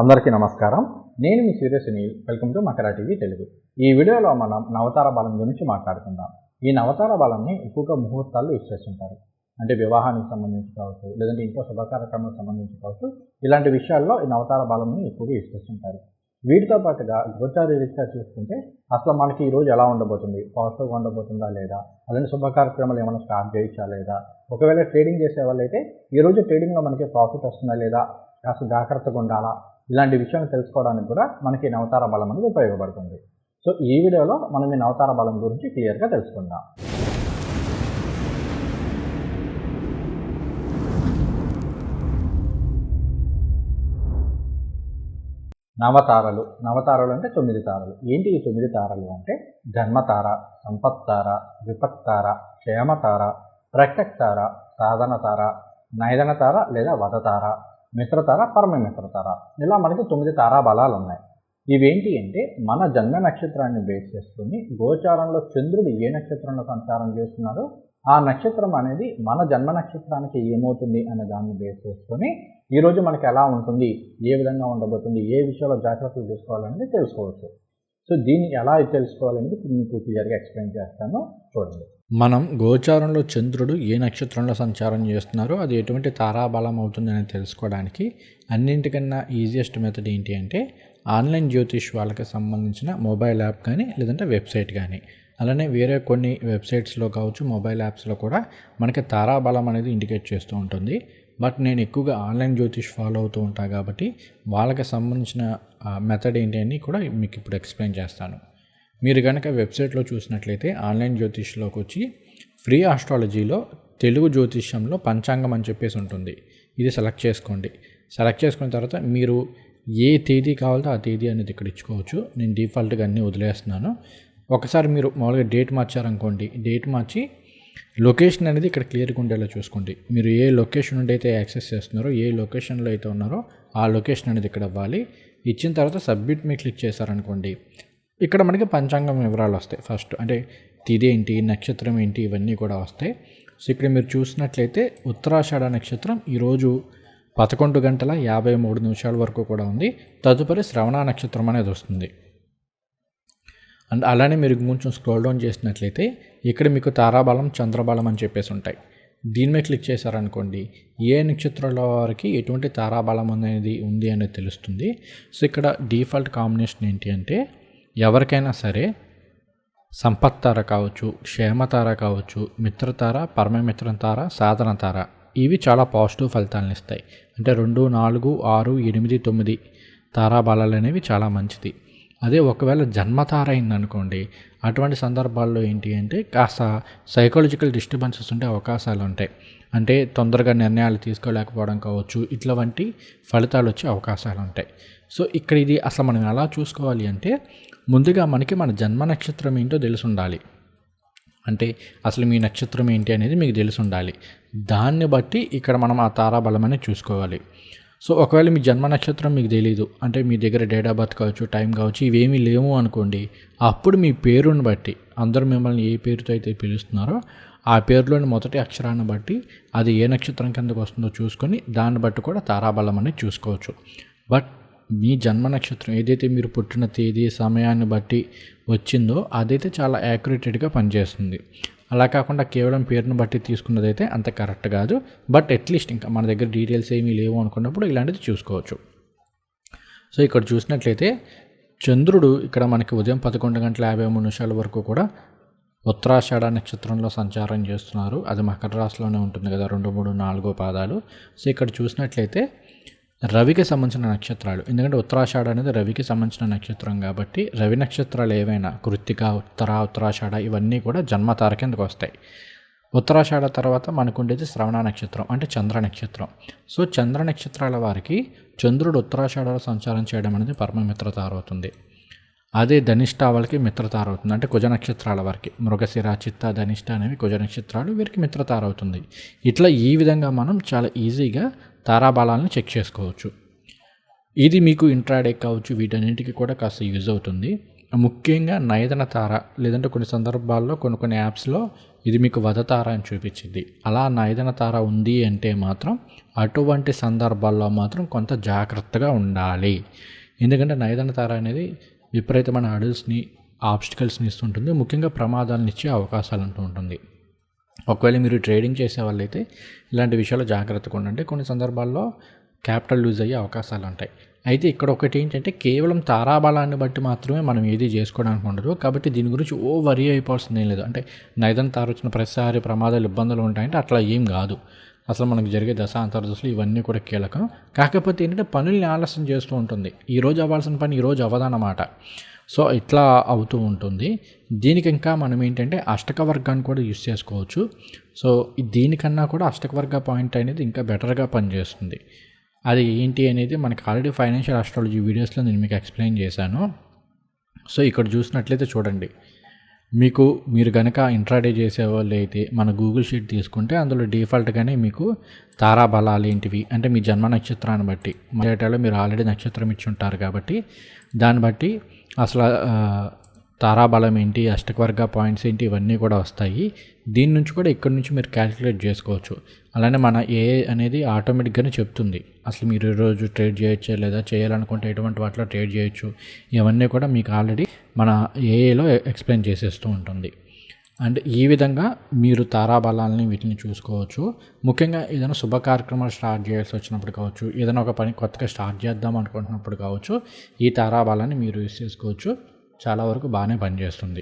అందరికీ నమస్కారం. నేను మీ Surya Sunil. Welcome to Makara TV Telugu. ఈ వీడియోలో మనం నవతార బలం గురించి మాట్లాడుకుందాం. ఈ నవతార బలంని ఎక్కువగా ముహూర్తాలు యూజ్ చేస్తుంటారు. అంటే వివాహానికి సంబంధించి కావచ్చు లేదంటే ఇంకో శుభకార్యక్రమాలకు సంబంధించి కావచ్చు ఇలాంటి విషయాల్లో ఈ నవతార బలంని ఎక్కువగా యూజ్ చేస్తుంటారు. వీటితో పాటుగా గోచార రీత్యా చూసుకుంటే అసలు మనకి ఈరోజు ఎలా ఉండబోతుంది? పాజిటివ్గా ఉండబోతుందా లేదా? అలాంటి శుభ కార్యక్రమాలు ఏమైనా స్టార్ట్ చేయొచ్చా లేదా? ఒకవేళ ట్రేడింగ్ చేసే వాళ్ళైతే ఈ రోజు ట్రేడింగ్లో మనకి ప్రాఫిట్ వస్తుందా లేదా? కాస్త జాగ్రత్తగా ఉండాలా? ఇలాంటి విషయాన్ని తెలుసుకోవడానికి కూడా మనకి నవతార బలం అనేది ఉపయోగపడుతుంది. సో ఈ వీడియోలో మనం ఈ నవతార బలం గురించి క్లియర్గా తెలుసుకుందాం. నవతారలు. నవతారలు అంటే తొమ్మిది తారలు. ఏంటి ఈ తొమ్మిది తారలు అంటే? జన్మతార సంపత్తార విపత్తార క్షేమతార ప్రత్యక్తార సాధన తార లేదా వదతార మిత్రతార పరమ మిత్రతార. ఇలా మనకి తొమ్మిది తారా బలాలు ఉన్నాయి. ఇవేంటి అంటే మన జన్మ నక్షత్రాన్ని బేస్ చేసుకుని గోచారంలో చంద్రుడు ఏ నక్షత్రంలో సంచారం చేస్తున్నాడో ఆ నక్షత్రం అనేది మన జన్మ నక్షత్రానికి ఏమవుతుంది అనే దాన్ని బేస్ చేసుకొని ఈరోజు మనకి ఎలా ఉంటుంది ఏ విధంగా ఉండబోతుంది ఏ విషయంలో జాగ్రత్తలు తీసుకోవాలనేది తెలుసుకోవచ్చు. సో దీన్ని ఎలా తెలుసుకోవాలనేది మీకు క్లియర్గా ఎక్స్ప్లెయిన్ చేస్తాను. చూడండి. మనం గోచారంలో చంద్రుడు ఏ నక్షత్రంలో సంచారం చేస్తున్నారో అది ఎటువంటి తారాబలం అవుతుందని తెలుసుకోవడానికి అన్నింటికన్నా ఈజియెస్ట్ మెథడ్ ఏంటి అంటే ఆన్లైన్ జ్యోతిష్ వాళ్ళకి సంబంధించిన మొబైల్ యాప్ కానీ లేదంటే వెబ్సైట్ కానీ. అలానే వేరే కొన్ని వెబ్సైట్స్లో కావచ్చు మొబైల్ యాప్స్లో కూడా మనకి తారాబలం అనేది ఇండికేట్ చేస్తూ ఉంటుంది. బట్ నేను ఎక్కువగా ఆన్లైన్ జ్యోతిష్ ఫాలో అవుతూ ఉంటాను కాబట్టి వాళ్ళకి సంబంధించిన మెథడ్ ఏంటి అని కూడా మీకు ఇప్పుడు ఎక్స్ప్లెయిన్ చేస్తాను. మీరు కనుక వెబ్సైట్లో చూసినట్లయితే ఆన్లైన్ జ్యోతిష్లోకి వచ్చి ఫ్రీ ఆస్ట్రాలజీలో తెలుగు జ్యోతిష్యంలో పంచాంగం అని చెప్పేసి ఉంటుంది. ఇది సెలెక్ట్ చేసుకోండి. సెలెక్ట్ చేసుకున్న తర్వాత మీరు ఏ తేదీ కావాలో ఆ తేదీ అనేది ఇక్కడ ఇచ్చుకోవచ్చు. నేను డిఫాల్ట్గా అన్నీ వదిలేస్తున్నాను. ఒకసారి మీరు మామూలుగా డేట్ మార్చారనుకోండి. డేట్ మార్చి లొకేషన్ అనేది ఇక్కడ క్లియర్గా ఉండేలా చూసుకోండి. మీరు ఏ లొకేషన్ నుండి అయితే యాక్సెస్ చేస్తున్నారో ఏ లొకేషన్లో అయితే ఉన్నారో ఆ లొకేషన్ అనేది ఇక్కడ ఇవ్వాలి. ఇచ్చిన తర్వాత సబ్మిట్ మీ క్లిక్ చేశారనుకోండి ఇక్కడ మనకి పంచాంగం వివరాలు వస్తాయి. ఫస్ట్ అంటే తిది ఏంటి నక్షత్రం ఏంటి ఇవన్నీ కూడా వస్తాయి. సో ఇక్కడ మీరు చూసినట్లయితే ఉత్తరాషాఢ నక్షత్రం ఈరోజు పదకొండు గంటల యాభై మూడు నిమిషాల వరకు కూడా ఉంది. తదుపరి శ్రవణ నక్షత్రం అనేది వస్తుంది. అండ్ అలానే మీరు కొంచెం స్క్రోల్ డౌన్ చేసినట్లయితే ఇక్కడ మీకు తారాబలం చంద్రబలం అని చెప్పేసి ఉంటాయి. దీని మీద క్లిక్ చేశారనుకోండి ఏ నక్షత్రాల వారికి ఎటువంటి తారాబలం అనేది ఉంది అనేది తెలుస్తుంది. సో ఇక్కడ డిఫాల్ట్ కాంబినేషన్ ఏంటి అంటే ఎవరికైనా సరే సంపత్తార కావచ్చు క్షేమతార కావచ్చు మిత్రతార పరమమిత్రం తార సాధన తార ఇవి చాలా పాజిటివ్ ఫలితాలను ఇస్తాయి. అంటే రెండు నాలుగు ఆరు ఎనిమిది తొమ్మిది తారాబలాలు అనేవి చాలా మంచిది. అదే ఒకవేళ జన్మతార అయిందనుకోండి అటువంటి సందర్భాల్లో ఏంటి అంటే కాస్త సైకాలజికల్ డిస్టర్బెన్సెస్ ఉండే అవకాశాలు ఉంటాయి అంటే తొందరగా నిర్ణయాలు తీసుకోలేకపోవడం కావచ్చు ఇట్లా వంటి ఫలితాలు వచ్చే అవకాశాలు ఉంటాయి సో ఇక్కడ ఇది అసలు మనం ఎలా చూసుకోవాలి అంటే ముందుగా మనకి మన జన్మ నక్షత్రం ఏంటో తెలిసి ఉండాలి అంటే అసలు మీ నక్షత్రం ఏంటి అనేది మీకు తెలిసి ఉండాలి దాన్ని బట్టి ఇక్కడ మనం ఆ తారాబలం అనేది చూసుకోవాలి. సో ఒకవేళ మీ జన్మ నక్షత్రం మీకు తెలియదు అంటే మీ దగ్గర డేట్ ఆఫ్ బర్త్ కావచ్చు టైం కావచ్చు ఇవేమీ లేవు అనుకోండి అప్పుడు మీ పేరుని బట్టి అందరూ మిమ్మల్ని ఏ పేరుతో అయితే పిలుస్తున్నారో ఆ పేరులోని మొదటి అక్షరాన్ని బట్టి అది ఏ నక్షత్రం కిందకు వస్తుందో చూసుకొని దాన్ని బట్టి కూడా తారాబలం అనేది చూసుకోవచ్చు. బట్ మీ జన్మ నక్షత్రం ఏదైతే మీరు పుట్టిన తేదీ సమయాన్ని బట్టి వచ్చిందో అదైతే చాలా యాక్యురేటెడ్గా పనిచేస్తుంది. అలా కాకుండా కేవలం పేరును బట్టి తీసుకున్నదైతే అంత కరెక్ట్ కాదు. బట్ అట్లీస్ట్ ఇంకా మన దగ్గర డీటెయిల్స్ ఏమీ లేవు అనుకున్నప్పుడు ఇలాంటిది చూసుకోవచ్చు. సో ఇక్కడ చూసినట్లయితే చంద్రుడు ఇక్కడ మనకి ఉదయం పదకొండు గంటల యాభై మూడు నిమిషాల వరకు కూడా ఉత్తరాషాఢ నక్షత్రంలో సంచారం చేస్తున్నారు. అది మకర రాశిలోనే ఉంటుంది కదా రెండు మూడు నాలుగో పాదాలు. సో ఇక్కడ చూసినట్లయితే రవికి సంబంధించిన నక్షత్రాలు. ఎందుకంటే ఉత్తరాషాఢ అనేది రవికి సంబంధించిన నక్షత్రం కాబట్టి రవి నక్షత్రాలు ఏవైనా కృత్తిక ఉత్తర ఉత్తరాషాఢ ఇవన్నీ కూడా జన్మతార కిందకు వస్తాయి. ఉత్తరాషాఢ తర్వాత మనకు ఉండేది శ్రవణ నక్షత్రం అంటే చంద్ర నక్షత్రం. సో చంద్ర నక్షత్రాల వారికి చంద్రుడు ఉత్తరాషాఢలో సంచారం చేయడం అనేది పరమమిత్ర అవుతుంది. అదే ధనిష్ట వాళ్ళకి మిత్రతార అవుతుంది అంటే కుజ నక్షత్రాల వారికి. మృగశిర చిత్త ధనిష్ట అనేవి కుజ నక్షత్రాలు వీరికి మిత్రతార అవుతుంది ఇట్లా ఈ విధంగా మనం చాలా ఈజీగా తారాబలాలను చెక్ చేసుకోవచ్చు. ఇది మీకు ఇంట్రాడే కావచ్చు వీటన్నిటికీ కూడా కాస్త యూజ్ అవుతుంది. ముఖ్యంగా నైదన తార లేదంటే కొన్ని సందర్భాల్లో కొన్ని కొన్ని యాప్స్లో ఇది మీకు వధతార అని చూపించింది. అలా నైదన తార ఉంది అంటే మాత్రం అటువంటి సందర్భాల్లో మాత్రం కొంత జాగ్రత్తగా ఉండాలి. ఎందుకంటే నైదన తార అనేది విపరీతమైన అడల్స్ని ఆబ్స్టికల్స్ని ఇస్తుంటుంది. ముఖ్యంగా ప్రమాదాలను ఇచ్చే అవకాశాలు అంటూ ఉంటుంది. ఒకవేళ మీరు ట్రేడింగ్ చేసే వాళ్ళైతే ఇలాంటి విషయాలు జాగ్రత్తగా ఉండండి. కొన్ని సందర్భాల్లో క్యాపిటల్ లూజ్ అయ్యే అవకాశాలు ఉంటాయి. అయితే ఇక్కడ ఒకటి ఏంటంటే కేవలం తారాబలాన్ని బట్టి మాత్రమే మనం ఏది చేసుకోవడానికి ఉండదు. కాబట్టి దీని గురించి ఓ వరి అయిపోవాల్సింది ఏం లేదు. అంటే నైదన్ తారొచ్చిన ప్రతిసారి ప్రమాదాలు ఇబ్బందులు ఉంటాయంటే అట్లా ఏం కాదు. అసలు మనకు జరిగే దశ అంతర్దశలు ఇవన్నీ కూడా కీలకం. కాకపోతే ఏంటంటే పనుల్ని ఆలస్యం చేస్తూ ఉంటుంది. ఈరోజు అవ్వాల్సిన పని ఈ రోజు అవ్వదన్నమాట. సో ఇట్లా అవుతూ ఉంటుంది. దీనికి ఇంకా మనం ఏంటంటే అష్టక వర్గాన్ని కూడా యూస్ చేసుకోవచ్చు. సో దీనికన్నా కూడా అష్టక వర్గ పాయింట్ అనేది ఇంకా బెటర్గా పనిచేస్తుంది. అది ఏంటి అనేది మనకి ఆల్రెడీ ఫైనాన్షియల్ ఆస్ట్రాలజీ వీడియోస్లో నేను మీకు ఎక్స్ప్లెయిన్ చేశాను. సో ఇక్కడ చూసినట్లయితే చూడండి. మీకు మీరు కనుక ఇంట్రాడే చేసే వాళ్ళు అయితే మన గూగుల్ షీట్ తీసుకుంటే అందులో డిఫాల్ట్గానే మీకు తారాబలాలు ఏంటివి? అంటే మీ జన్మ నక్షత్రాన్ని బట్టి. డేటాలో మీరు ఆల్రెడీ నక్షత్రం ఇచ్చి ఉంటారు కాబట్టి దాన్ని బట్టి అసలు తారాబలం ఏంటి అష్టకవర్గ పాయింట్స్ ఏంటి ఇవన్నీ కూడా వస్తాయి. దీని నుంచి కూడా ఇక్కడ నుంచి మీరు క్యాలిక్యులేట్ చేసుకోవచ్చు. అలానే మన ఏ అనేది ఆటోమేటిక్గానే చెప్తుంది. అసలు మీరు ఈరోజు ట్రేడ్ చేయొచ్చు లేదా? చేయాలనుకుంటే ఎటువంటి వాటిలో ట్రేడ్ చేయొచ్చు? ఇవన్నీ కూడా మీకు ఆల్రెడీ మన ఏఏలో ఎక్స్ప్లెయిన్ చేసేస్తూ ఉంటుంది. అండ్ ఈ విధంగా మీరు తారాబలాలని వీటిని చూసుకోవచ్చు. ముఖ్యంగా ఏదైనా శుభ కార్యక్రమాలు స్టార్ట్ చేయాల్సి వచ్చినప్పుడు కావచ్చు ఏదైనా ఒక పని కొత్తగా స్టార్ట్ చేద్దాం అనుకుంటున్నప్పుడు కావచ్చు ఈ తారాబలాన్ని మీరు యూస్ చేసుకోవచ్చు. చాలా వరకు బాగానే పనిచేస్తుంది.